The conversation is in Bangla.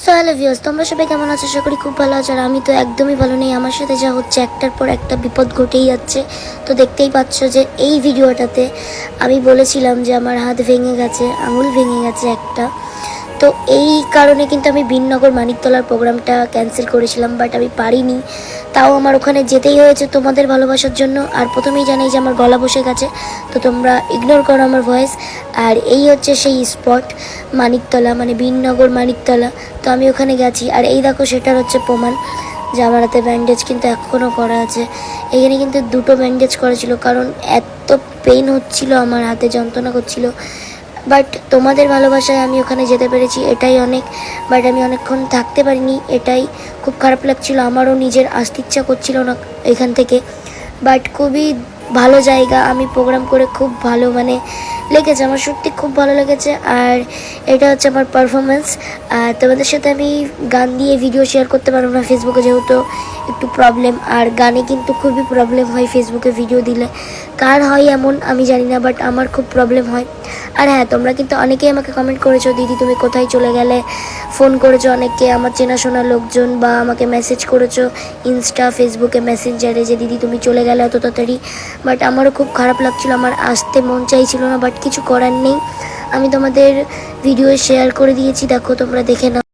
সো হ্যালো ভিউস তোমরা সবাই কেমন আছো? আশা করি খুব ভালো আছো আর আমি তো একদমই ভালো নেই। আমার সাথে যা হচ্ছে, একটার পর একটা বিপদ ঘটেই যাচ্ছে। তো দেখতেই পাচ্ছ যে এই ভিডিওটাতে আমি বলেছিলাম যে আমার হাত ভেঙে গেছে, আঙুল ভেঙে গেছে একটা। তো এই কারণে কিন্তু আমি বিননগর মানিকতলার প্রোগ্রামটা ক্যান্সেল করেছিলাম, বাট আমি পারিনি। তাও আমার ওখানে যেতেই হয়েছে তোমাদের ভালোবাসার জন্য। আর প্রথমেই জানাই যে আমার গলা বসে গেছে, তো তোমরা ইগনোর করো আমার ভয়েস আর এই হচ্ছে সেই স্পট মানিকতলা মানে বিননগর মানিকতলা। তো আমি ওখানে গেছি। আর এই দেখো সেটার হচ্ছে প্রমাণ, যে আমার হাতে ব্যান্ডেজ কিন্তু এখনও করা আছে। এখানে কিন্তু দুটো ব্যান্ডেজ করা ছিল, কারণ এত পেন হচ্ছিল, আমার হাতে যন্ত্রণা করছিল। বাট তোমাদের ভালোবাসায় আমি ওখানে যেতে পেরেছি, এটাই অনেক। বাট আমি অনেকক্ষণ থাকতে পারিনি, এটাই খুব খারাপ লাগছিল। আমারও নিজের আসতে ইচ্ছা করছিল না এখান থেকে। বাট খুবই ভালো জায়গা, আমি প্রোগ্রাম করে খুব ভালো মানে লেগেছে, আমার সত্যি খুব ভালো লেগেছে। আর এটা হচ্ছে আমার পারফরমেন্স আর তোমাদের সাথে আমি গান দিয়ে ভিডিও শেয়ার করতে পারব না ফেসবুকে যেহেতু একটু প্রবলেম আর গানে কিন্তু খুবই প্রবলেম হয় ফেসবুকে ভিডিও দিলে। কার হয় এমন আমি জানি না বাট আমার খুব প্রবলেম হয়। আর হ্যাঁ তোমরা কিন্তু অনেকেই আমাকে কমেন্ট করেছ, দিদি, তুমি কোথায় চলে গেলে? ফোন করেছ অনেককে, আমার চেনাশোনা লোকজন বা আমাকে মেসেজ করেছ ইনস্টা ফেসবুকে মেসেঞ্জারে যে, দিদি, তুমি চলে গেলে অত তাড়াতাড়ি? বাট আমারও খুব খারাপ লাগছিল, আমার আসতে মন চাইছিল না বাট কিছু করার নেই। আমি তোমাদের ভিডিও শেয়ার করে দিয়েছি, দেখো তোমরা দেখে নাও।